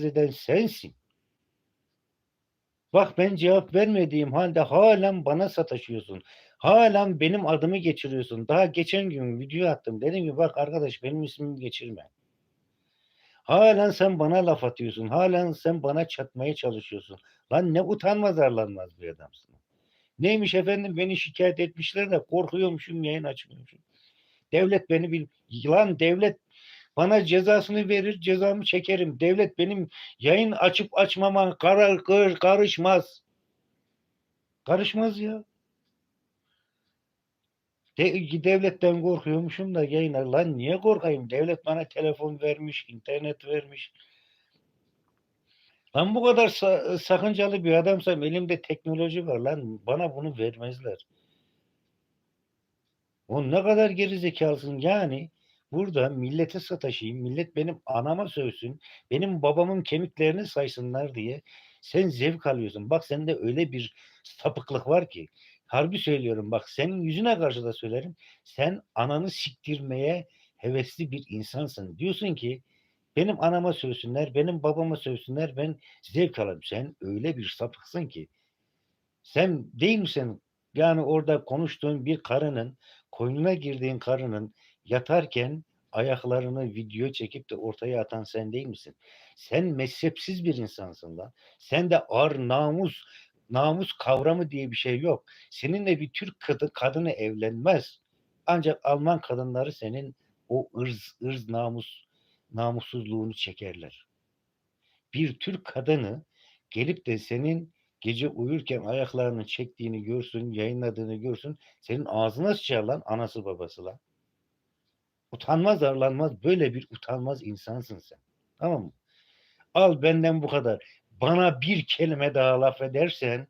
eden sensin. Bak ben cevap vermediğim halde halen bana sataşıyorsun. Halen benim adımı geçiriyorsun. Daha geçen gün video attım. Dedim ki bak arkadaş benim ismimi geçirme. Halen sen bana laf atıyorsun. Halen sen bana çatmaya çalışıyorsun. Lan ne utanmaz arlanmaz bir adamsın. Neymiş efendim beni şikayet etmişler de korkuyormuşum yayın açmıyormuşum. Devlet beni bil. Lan devlet bana cezasını verir cezamı çekerim. Devlet benim yayın açıp açmama karar karışmaz. Karışmaz ya. De- devletten korkuyormuşum da yayına lan niye korkayım? Devlet bana telefon vermiş, internet vermiş. Lan bu kadar sa- sakıncalı bir adamsam elimde teknoloji var lan bana bunu vermezler. O ne kadar gerizekalısın yani. Burada millete sataşayım, millet benim anama sövsün, benim babamın kemiklerini saysınlar diye sen zevk alıyorsun. Bak sende öyle bir sapıklık var ki. Harbi söylüyorum bak senin yüzüne karşı da söylerim. Sen ananı siktirmeye hevesli bir insansın. Diyorsun ki benim anama sövsünler, benim babama sövsünler, ben zevk alayım. Sen öyle bir sapıksın ki. Sen değil misin? Yani orada konuştuğun bir karının, koynuna girdiğin karının yatarken ayaklarını video çekip de ortaya atan sen değil misin? Sen mezhepsiz bir insansın lan. Sen de ar namus, namus kavramı diye bir şey yok. Seninle bir Türk kadın, kadını evlenmez. Ancak Alman kadınları senin o ırz, ırz namus, namussuzluğunu çekerler. Bir Türk kadını gelip de senin gece uyurken ayaklarını çektiğini görsün, yayınladığını görsün, senin ağzına sıçar lan anası babası lan. Utanmaz arlanmaz böyle bir utanmaz insansın sen. Tamam mı? Al benden bu kadar. Bana bir kelime daha laf edersen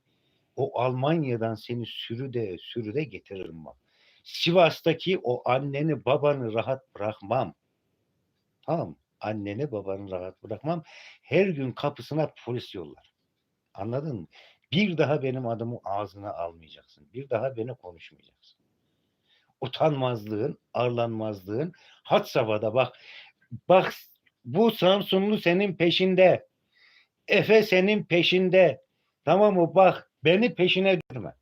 o Almanya'dan seni sürüde sürüde getiririm bak. Sivas'taki o anneni babanı rahat bırakmam. Tamam mı? Anneni babanı rahat bırakmam. Her gün kapısına polis yollar. Anladın mı? Bir daha benim adımı ağzına almayacaksın. Bir daha beni konuşmayacaksın. Utanmazlığın, arlanmazlığın had safhada bak. Bak bu Samsunlu senin peşinde. Efe senin peşinde. Tamam mı? Bak beni peşine düşürme.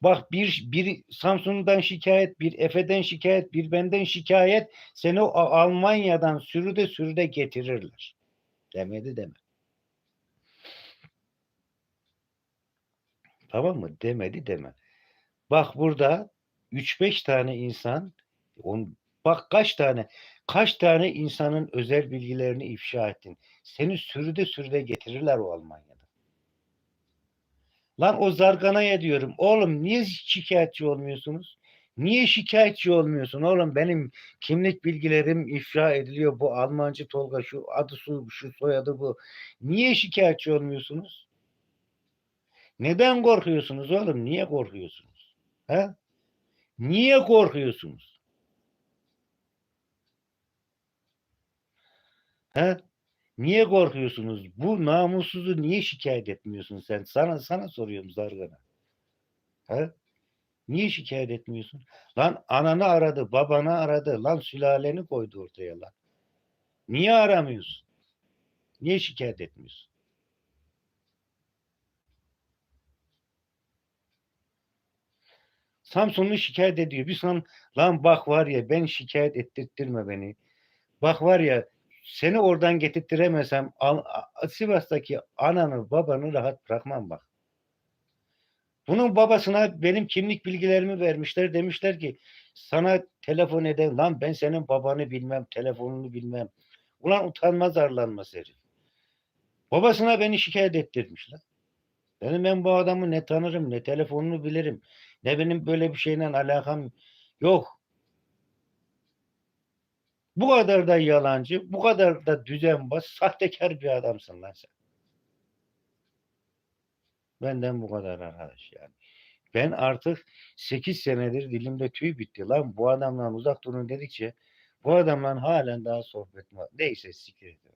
Bak bir, bir Samsun'dan şikayet, bir Efe'den şikayet, bir benden şikayet seni o Almanya'dan sürüde sürüde getirirler. Demedi deme. Tamam mı? Demedi deme. Bak burada 3-5 tane insan on, bak kaç tane kaç tane insanın özel bilgilerini ifşa ettin. Seni sürüde sürüde getirirler o Almanya'da. Lan o zarganaya diyorum. Oğlum niye şikayetçi olmuyorsunuz? Niye şikayetçi olmuyorsun oğlum? Benim kimlik bilgilerim ifşa ediliyor. Bu Almancı Tolga şu adı şu, şu soyadı bu. Niye şikayetçi olmuyorsunuz? Neden korkuyorsunuz oğlum? Niye korkuyorsunuz? He? Niye korkuyorsunuz? He? Niye korkuyorsunuz? Bu namussuzu niye şikayet etmiyorsun sen? Sana sana soruyorum Zargana. He? Niye şikayet etmiyorsun? Lan ananı aradı, babanı aradı. Lan sülaleni koydu ortaya lan. Niye aramıyorsun? Niye şikayet etmiyorsun? Samsunlu şikayet ediyor. Bir son lan bak var ya ben şikayet ettirttirme beni. Bak var ya seni oradan getirtiremesem Sivas'taki ananı babanı rahat bırakmam bak. Bunun babasına benim kimlik bilgilerimi vermişler. Demişler ki sana telefon eden lan ben senin babanı bilmem, telefonunu bilmem. Ulan utanmaz arlanmaz herif. Babasına beni şikayet ettirmişler. Benim ben bu adamı ne tanırım, ne telefonunu bilirim, ne benim böyle bir şeyle alakam yok. Bu kadar da yalancı, bu kadar da düzenbaz, sahtekar bir adamsın lan sen. Benden bu kadar arkadaş yani. Ben artık 8 senedir dilimde tüy bitti lan bu adamdan uzak durun dedikçe bu adamla halen daha sohbet var. Neyse siktir et.